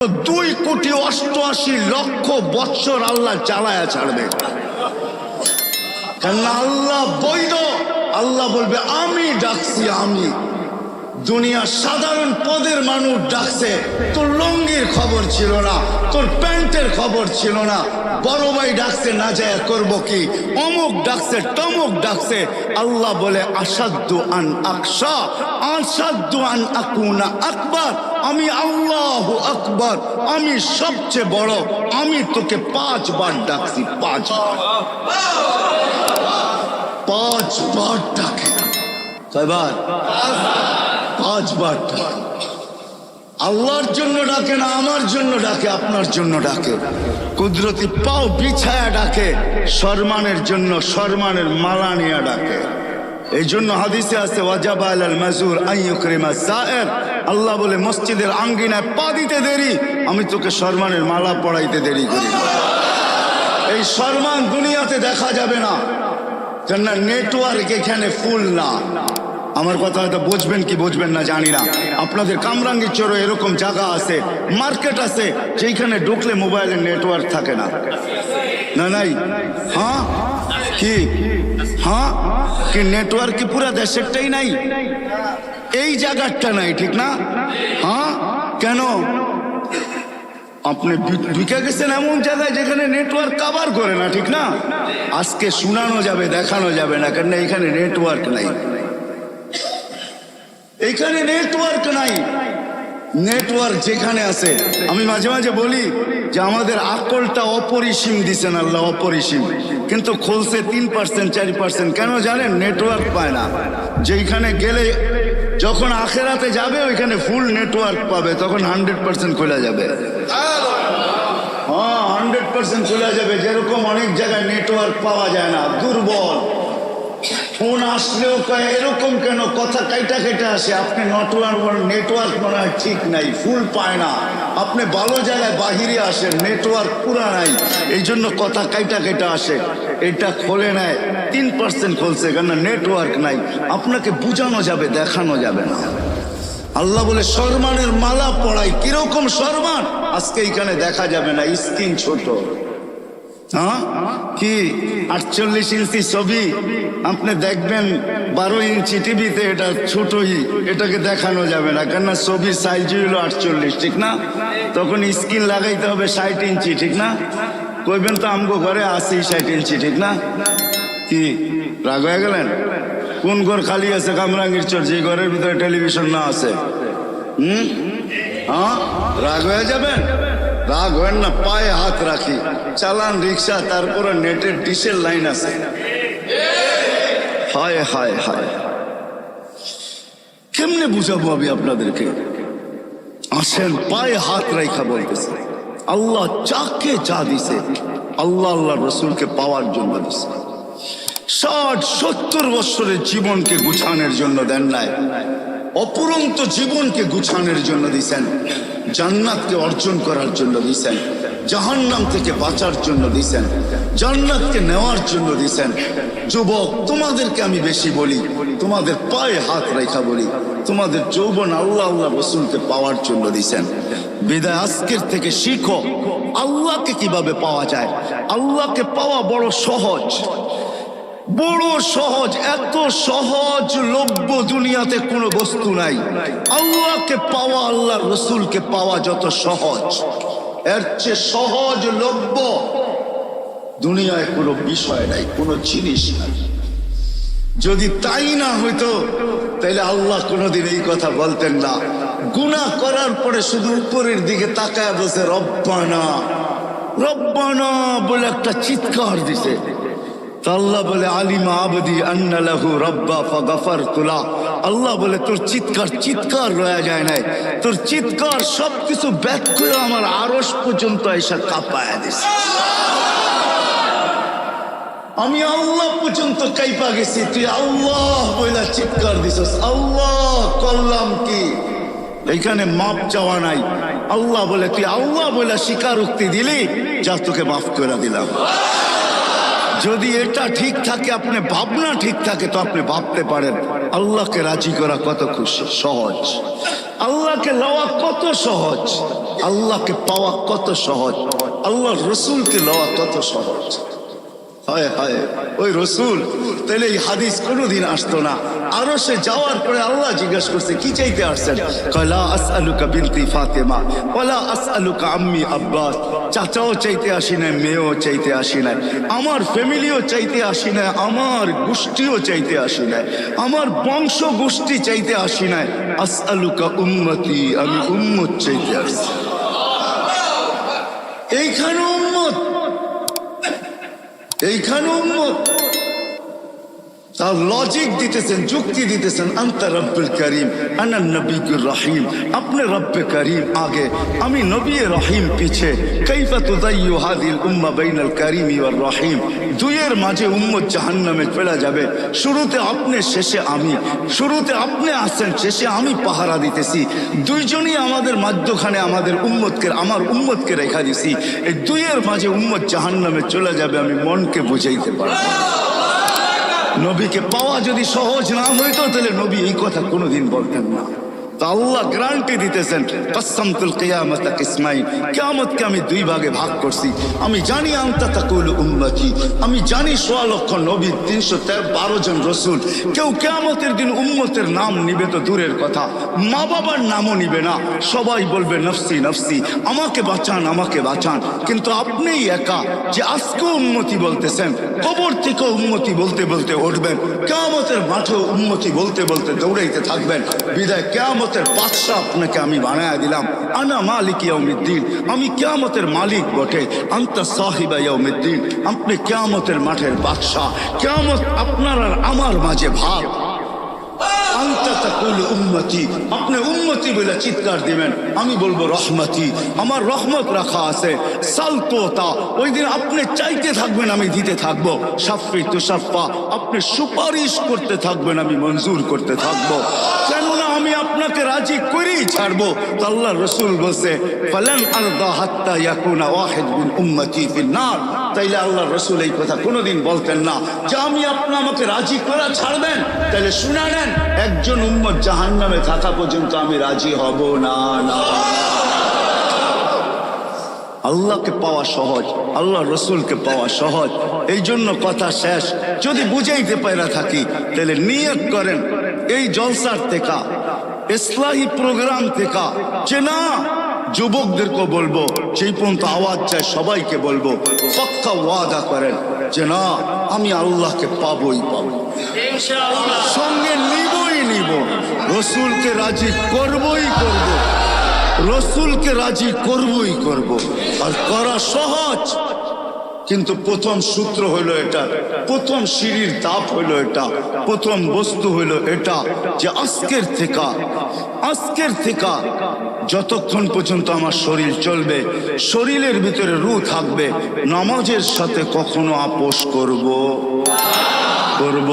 দুই কোটি অষ্টআশি লক্ষ বৎসর আল্লাহ চালায়া ছাড়বে। কেননা আল্লাহ বৈধ, আল্লাহ বলবে, আমি ডাকছি, আমি। দুনিয়া সাধারণ পদের মানুষ ডাকছে। তোর লঙ্গির খবর ছিল না, তোর প্যান্টের খবর ছিল না। বড় ভাই ডাকছে, না যায়, করব কি? অমুক ডাকছে, তমুক ডাকছে। আল্লাহ বলে আসাদ্দু আন আকশা আসাদ্দু আন আকুনা আকবর। আমি আল্লাহ আকবর, আমি সবচেয়ে বড়, আমি তোকে পাঁচবার ডাকছি, পাঁচবার। পাঁচবার ডাকে। কয়বার পাঁচবার ডাকে। আল্লাহর জন্য ডাকে না, আমার জন্য ডাকে, আপনার জন্য ডাকে। কুদরতি পাও বিছায়া ডাকে সম্মানের জন্য সম্মানের মালা নিয়ে ডাকে। এই জন্য হাদিসে আছে মাজুর সায়ের। আল্লাহ বলে, মসজিদের আঙ্গিনায় পা দিতে দেরি, আমি তোকে সম্মানের মালা পড়াইতে দেরি করি এই সম্মান দুনিয়াতে দেখা যাবে না, কেননা নেটওয়ার্ক এখানে ফুল না। আমার কথা হয়তো বুঝবেন কি বুঝবেন না, জানি না। আপনাদের কামরাঙ্গির চোরো এরকম জায়গা আছে, মার্কেট আছে যেখানে ঢুকলে মোবাইলের নেটওয়ার্ক থাকে না। না নাই হ্যাঁ? কি? হ্যাঁ? কি নেটওয়ার্ক কি পুরা দেশেরটাই নাই? এই জায়গাটা নাই, ঠিক না? হ্যাঁ? কেন? আপনি ঢুকে গেছেন এমন জায়গায় যেখানে নেটওয়ার্ক কাভার করে না, ঠিক না? আজকে শোনানো যাবে, দেখানো যাবে না কেন এখানে নেটওয়ার্ক নাই। এখানে নেটওয়ার্ক নাই। নেটওয়ার্ক যেখানে আছে। আমি মাঝে মাঝে বলি যে আমাদের আকলটা অপরিসীম দিছেন আল্লাহ, অপরিসীম। কিন্তু খুলছে তিন পার্সেন্ট চারি পার্সেন্ট কেন জানেন? নেটওয়ার্ক পায় না। যেখানে গেলে যখন আখেরাতে যাবে, ওইখানে ফুল নেটওয়ার্ক পাবে। তখন হান্ড্রেড পার্সেন্ট খোলা যাবে। হ্যাঁ হান্ড্রেড পার্সেন্ট খোলা যাবে। যেরকম অনেক জায়গায় নেটওয়ার্ক পাওয়া যায় না। দুর্বল। ফোন আসলেও কয়, এরকম কেন? কথা কাইটা কেটে আসে। আপনি নেটওয়ার্ক নেটওয়ার্ক মনে হয় ঠিক নাই, ফুল পায় না। আপনি ভালো জায়গায় বাহিরে আসেন নেটওয়ার্ক পুরা নাই। এই জন্য কথা কাইটা কেটে আসে। এটা খোলে নেয় তিন পার্সেন্ট খুলছে কেন নেটওয়ার্ক নাই। আপনাকে বোঝানো যাবে, দেখানো যাবে না। আল্লাহ বলে সম্মানের মালা পড়াই কীরকম সম্মান আজকে এখানে দেখা যাবে না, স্ক্রিন ছোট। হ্যাঁ? কি? আটচল্লিশ ইঞ্চি ছবি। আপনি দেখবেন বারো ইঞ্চি টিভিতে এটা ছোটই, এটাকে দেখানো যাবে না। কেননা ছবির সাইজ হলো আটচল্লিশ, ঠিক না? তখন স্ক্রিন লাগাইতে হবে ষাট ইঞ্চি, ঠিক না? কইবেন তো আমগো ঘরে আশি ষাট ইঞ্চি, ঠিক না? কি? রাগ হয়ে গেলেন? কোন ঘর খালি আছে কামরাঙ্গীর চর? যে ঘরের ভিতরে টেলিভিশন না আছে। হুম? হ্যাঁ? রাগ হয়ে যাবেন? রাগ হয় না পায়ে হাত রাখি, চালান রিক্সা, তারপরে নেটের ডিশের লাইন আছে। হায় হায় হায়। কেমনে বুঝাবো আমি আপনাদেরকে? আসেন, পায়ে হাত রাখা বলতেছে। আল্লাহ যাকে যা দিছে, আল্লাহ আল্লাহ রসুলকে পাওয়ার জন্য দিছে। ষাট, সত্তর বছরের জীবনকে গুছানোর জন্য দেন নাই। অপুরন্ত জীবনকে গুছানোর জন্য দিছেন, জান্নাতকে অর্জন করার জন্য দিছেন, জাহান্নাম থেকে বাঁচার জন্য দিছেন, জান্নাতকে নেওয়ার জন্য দিছেন। যুবক, তোমাদেরকে আমি বেশি বলি, তোমাদের পায়ে হাত রেখা বলি, তোমাদের যৌবন আল্লাহ আল্লাহ রসুলকে পাওয়ার জন্য দিছেন। বিদায় আজকের থেকে শিখো, আল্লাহকে কীভাবে পাওয়া যায়, আল্লাহকে পাওয়া বড় সহজ। বড় সহজ, এত সহজ লভ্য দুনিয়াতে কোনো বস্তু নাই। আল্লাহকে পাওয়া আল্লাহ রসুলকে পাওয়া যত সহজ। এর চেয়ে সহজ লভ্য দুনিয়ায় কোনো বিষয় নাই, কোনো জিনিস নাই। যদি তাই না হইতো তাহলে আল্লাহ কোনোদিন এই কথা বলতেন না। গুনাহ করার পরে শুধু উপরের দিকে তাকায় বসে রব্বানা। রব্বানা বলে একটা চিৎকার দিছে। আল্লাহ বলে, আলিমা আবদি আন্না লাহু রব্বা ফাগাফার তুলা আল্লাহ বলে, তোর চিৎকার চিৎকার রয়া যায় নাই। তোর চিৎকার সবকিছু ব্যাক করে আমার আরস পর্যন্ত এসে কাঁপায় দিছে। আমি আল্লাহ পর্যন্ত কাইপা গেছি। তুই আল্লাহ বইলা চিৎকার দিছস। আল্লাহ করলাম কি? এইখানে মাপ চাওয়া নাই। আল্লাহ বলে, তুই আল্লাহ বলে স্বীকারোক্তি দিলি, যা তোকে মাফ করে দিলাম। যদি এটা ঠিক থাকে, আপনি ভাবনা ঠিক থাকে, তো আপনি ভাবতে পারেন, আল্লাহকে রাজি করা কত খুশি, সহজ। আল্লাহকে লওয়া কত সহজ, আল্লাহকে পাওয়া কত সহজ আল্লাহ রসুলকে লওয়া কত সহজ। হায় হায়, ওই রসুল, তাহলে এই হাদিস কোনোদিন আসতো না। আরও সে যাওয়ার পরে আল্লাহ জিজ্ঞেস করছে, কি চাইতে আসছেন? কলা আস আলুকা বিনতি ফাতেমা কলা আস আলুকা আম্মি আব্বাস। চাচাও চাইতে আসি নাই, মেয়েও চাইতে আসি নাই। আমার ফ্যামিলিও চাইতে আসি নাই, আমার গোষ্ঠীও চাইতে আসি নাই। আমার বংশ গোষ্ঠী চাইতে আসি নাই। আস আলুকা উম্মতি, আমি উম্মত চাইতে আসছি এইখানে উম্মত। এইখানে উম্মত। তার লজিক দিতেছেন, যুক্তি দিতেছেন, আন্ত রব্বুল করিম, আনা নবীকুর রহিম, আপনি রব্বে করিম, আগে আমি নবী রহিম পিছে, কাইফা তুদাইয়ু হাদিল উম্মা বাইনাল করিমি ওয়ার রহিম, দুইয়ের মাঝে উম্মত জাহান্নামে চলে যাবে, শুরুতে আপনি, শেষে আমি, শুরুতে আপনি আসছেন, শেষে আমি পাহারা দিতেছি, দুইজনই আমাদের মাধ্যখানে আমাদের উম্মতকে, আমার উম্মতকে রেখা দিছি, এই দুইয়ের মাঝে উম্মত জাহান্নামে চলে যাবে, আমি মনকে বুঝাইতে পারব। নবীকে পাওয়া যদি সহজ না হইতো তাহলে নবী এই কথা কোনোদিন বলতেন না। আল্লাহ দিতেছেন কসমতুল কিয়ামত আমি দুই ভাগে ভাগ করছি। আমি জানি আনতা তাকুল উম্মতি, আমি জানি সোয়া লক্ষ নবী, তিনশো বারো জন রসুল। কেউ দিন উম্মতের নাম নিবে তো দূরের কথা, মা বাবার নামও নিবে না। সবাই বলবে, নফসি নফসি, আমাকে বাঁচান আমাকে বাঁচান। কিন্তু আপনিই একা যে আজকে উন্মতি বলতেছেন, কবর থেকে উন্মতি বলতে বলতে উঠবেন। কেয়ামতের মাঠে উন্মতি বলতে বলতে দৌড়াইতে থাকবেন। বিদায় কেয়ামতের বাদশাহ আপনাকে আমি বানায় দিলাম। আনা মালিক ইয়াউমিদ্দিন। আমি কেয়ামতের মালিক বটে। আন্তা সাহিবা ইয়াউমিদ্দিন। আপনি কেয়ামতের মাঠের বাদশাহ। কেয়ামত আপনার আর আমার মাঝে উম্মতি। বলে চিৎকার দিবেন। আমি বলব রহমতি। আমার রহমত রাখা আছে। সালতোতা। ওই দিন আপনি চাইতে থাকবেন, আমি দিতে থাকব। সাফি তুষাফা আপনি সুপারিশ করতে থাকবেন, আমি মঞ্জুর করতে থাকব। আপনাকে রাজি করেই ছাড়বো। আল্লাহ রসুল বলছে, ফালান তাইলে আল্লাহ রসুল এই কথা কোনোদিন বলতেন না। যে আমি আপনি আমাকে রাজি করা ছাড়বেন তাহলে শুনা একজন উম্মত জাহান নামে থাকা পর্যন্ত আমি রাজি হব না না। আল্লাহকে পাওয়া সহজ আল্লাহ রসুলকে পাওয়া সহজ। এই জন্য কথা শেষ। যদি বুঝাইতে পারা থাকি তাহলে নিয়ত করেন। এই জলসার থেকে ইসলাহী প্রোগ্রাম থেকে যে না যুবকদেরকে বলব সেই পর্যন্ত আওয়াজ চায় সবাইকে বলব পাক্কা ওয়াদা করেন যে না আমি আল্লাহকে পাবোই পাবো সঙ্গে নিবই নিব। রসুলকে রাজি করবই করব। রসুলকে রাজি করবই করব। আর করা সহজ। কিন্তু প্রথম সূত্র হইল এটা, প্রথম সিঁড়ির দাপ হইল এটা, প্রথম বস্তু হইল এটা, যে আজকের থেকে আজকের থেকে যতক্ষণ পর্যন্ত আমার শরীর চলবে, শরীরের ভিতরে রু থাকবে, নামাজের সাথে কখনো আপোষ করব। করব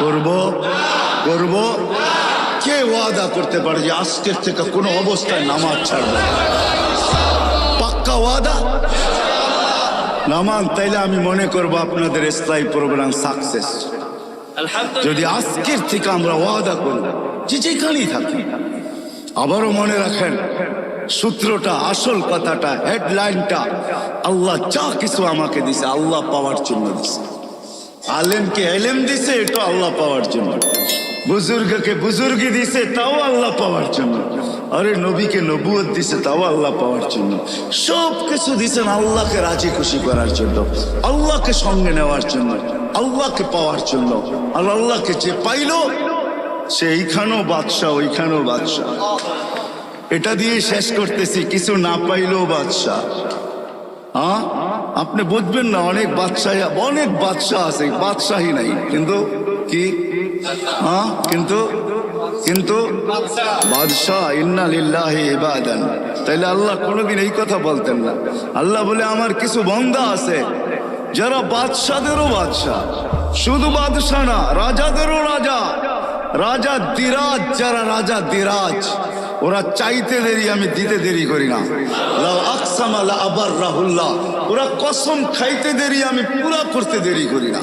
করব করব। কে ওয়াদা করতে পারে যে আজকের থেকে কোনো অবস্থায় নামাজ ছাড়বে? পাক্কা ওয়াদা? নামান তাইলে আমি মনে করব আপনাদের স্থায়ী প্রোগ্রাম সাকসেস যদি আজকের থেকে আমরা ওয়াদা করি যে যেখানেই থাকি আবারও মনে রাখেন সূত্রটা আসল কথাটা হেডলাইনটা আল্লাহ যা কিছু আমাকে দিছে আল্লাহ পাওয়ার জন্য দিছে। আলেমকে এলেম দিছে এটা আল্লাহ পাওয়ার জন্য বুজুর্গকে বুজুর্গি দিছে, তাও আল্লাহ পাওয়ার জন্য। আরে নবীকে নবুয়ত দিছে, তাও আল্লাহ পাওয়ার জন্য। সব কিছু দিছেন আল্লাহকে রাজি খুশি করার জন্য, আল্লাহকে সঙ্গে নেওয়ার জন্য, আল্লাহকে পাওয়ার জন্য। আর আল্লাহকে যে পাইলো, সে এইখানেও বাদশাহ, ওইখানেও বাদশাহ। এটা দিয়ে শেষ করতেছি, কিছু না পাইলেও বাদশাহ। হ্যাঁ আপনি বুঝবেন না, অনেক বাদশাহ অনেক বাদশাহ আছে, বাদশাহী নাই। কিন্তু কি? হ্যাঁ কিন্তু কিন্তু, বাদশাহ ইবাদান। তাইলে আল্লাহ কোনোদিন এই কথা বলতেন না। আল্লাহ বলে, আমার কিছু বন্ধা আছে, যারা বাদশাদেরও বাদশাহ। শুধু বাদশাহ না, রাজাদেরও রাজা। রাজা দিরাজ, যারা রাজা দিরাজ, ওরা চাইতে দেরি, আমি দিতে দেরি করি না। আবার রাহুল্লাহ ওরা কসম খাইতে দেরি, আমি পুরা করতে দেরি করি না।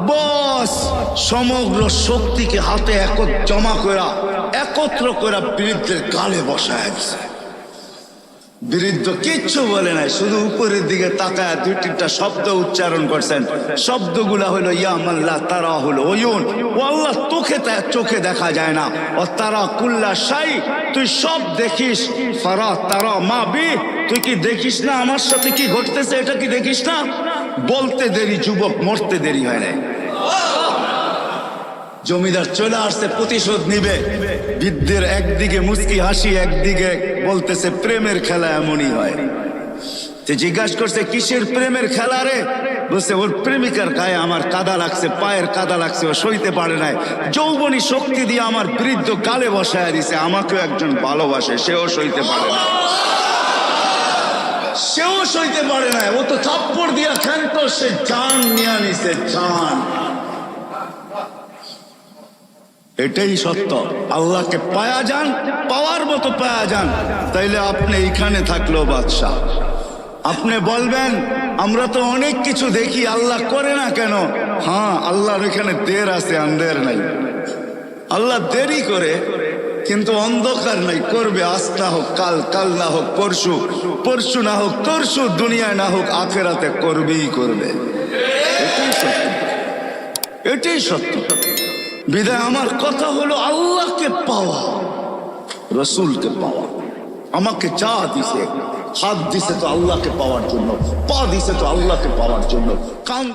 বস, সমগ্র শক্তিকে হাতে এক জমা করা একত্র করা বৃদ্ধের গালে বসায় দিছে। বৃদ্ধ কিচ্ছু বলে নাই, শুধু উপরের দিকে তাকায় দুই তিনটা শব্দ উচ্চারণ করছেন। শব্দগুলা হলো ইয়া মাল্লা তারা হলো ওয়ুন ও তোকে তা- চোখে দেখা যায় না। ও তারা কুল্লা সাই তুই সব দেখিস। ফারা তারা মা বি, তুই কি দেখিস না? আমার সাথে কি ঘটতেছে? এটা কি দেখিস না? বলতে দেরি, যুবক মরতে দেরি হয় নাই। জমিদার চলে আসছে, প্রতিশোধ নিবে। বৃদ্ধের একদিকে মুস্কি হাসি, একদিকে বলতেছে, প্রেমের খেলা এমনই হয়। জিজ্ঞাসা করছে, কিসের প্রেমের খেলা রে? বলছে, ওর প্রেমিকার গায়ে আমার কাদা লাগছে, পায়ের কাদা লাগছে, ও সইতে পারে নাই। যৌবনী শক্তি দিয়ে আমার বৃদ্ধ গালে বসায় দিছে, আমাকেও একজন ভালোবাসে, সেও সইতে পারে না সেও সইতে পারে না। ও তো থাপ্পড় দিয়া খেলতো সে চান নিয়ে নিছে, চান। এটাই সত্য। আল্লাহকে পায়া যান, পাওয়ার মতো পায়া যান। তাইলে আপনি এইখানে থাকল বাদশাহ। আপনি বলবেন, আমরা তো অনেক কিছু দেখি, আল্লাহ করে না কেন? হ্যাঁ আল্লাহর এখানে দের আছে আন্দের নাই। আল্লাহ দেরি করে কিন্তু অন্ধকার নাই, করবে আজ না হোক, কাল কাল না হোক, পরশু পরশু না হোক, তরশু দুনিয়ায় না হোক, আখেরাতে করবেই করবে। এটাই সত্য। এটাই সত্য। বিদায়, আমার কথা হলো আল্লাহকে পাওয়া, রসুলকে পাওয়া। আমাকে চা দিছে, হাত দিছে তো আল্লাহকে পাওয়ার জন্য, পা দিছে তো আল্লাহকে পাওয়ার জন্য। কান